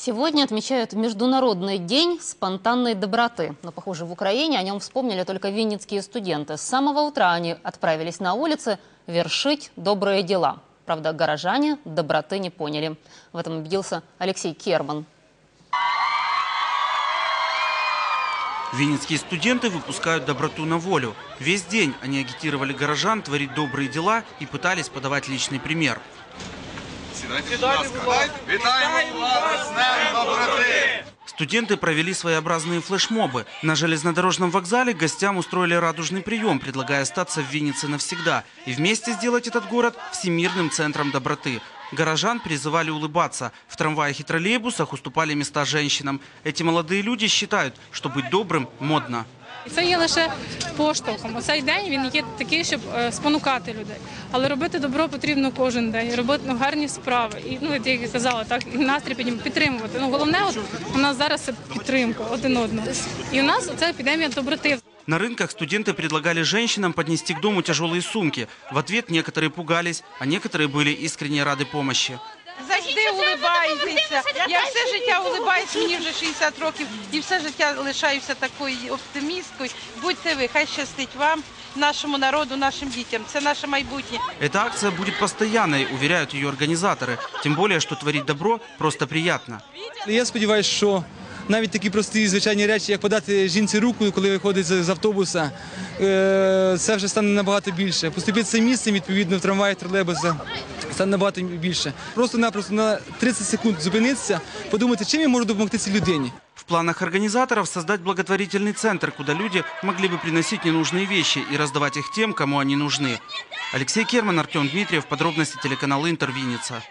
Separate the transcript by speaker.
Speaker 1: Сегодня отмечают Международный день спонтанной доброты. Но, похоже, в Украине о нем вспомнили только винницкие студенты. С самого утра они отправились на улицы вершить добрые дела. Правда, горожане доброты не поняли. В этом убедился Алексей Керман.
Speaker 2: Винницкие студенты выпускают доброту на волю. Весь день они агитировали горожан творить добрые дела и пытались подавать личный пример.
Speaker 3: Сідайте, будь ласка. Вітаємо вас з Днем доброти!
Speaker 2: Студенты провели своеобразные флешмобы. На железнодорожном вокзале гостям устроили радужный прием, предлагая остаться в Виннице навсегда и вместе сделать этот город всемирным центром доброты. Горожан призывали улыбаться. В трамваях и троллейбусах уступали места женщинам. Эти молодые люди считают, что быть добрым модно.
Speaker 4: Це є лише поштовхом. Оцей день він є такий, щоб е, спонукати людей. Але робити добро потрібно кожен день, робити ну, гарні справи. І ну, от як я казала, так і настрій піднім- підтримувати. Ну головне, от у нас зараз це підтримка один одного. І у нас це епідемія доброти.
Speaker 2: На рынках студенты предлагали женщинам поднести к дому тяжелые сумки. В ответ некоторые пугались, а некоторые были искренне рады помощи.
Speaker 5: Завжди улибайтеся. Я все життя улибаюсь, мені вже 60 років, і все життя лишаюся такою оптимісткою. Будьте ви, хай щастить вам, нашому народу, нашим дітям. Це наше майбутнє.
Speaker 2: Эта акция будет постоянной, уверяют ее организаторы. Тем более, что творить добро просто приятно.
Speaker 6: Я сподіваюся, що навіть такі прості звичайні речі, як подати жінці руку, коли виходить з автобуса, е, це вже стане набагато більше. Поступитися місцем відповідно в трамваї, тролейбусах стане набагато більше. Просто-напросто на 30 секунд зупинитися, подумати, чим я можу допомогти цій людині.
Speaker 2: В планах организаторов создать благотворительный центр, куда люди могли бы приносить ненужные вещи и раздавать их тем, кому они нужны. Алексей Керман, Артем Дмитриев. Подробности телеканал Интер, Винница.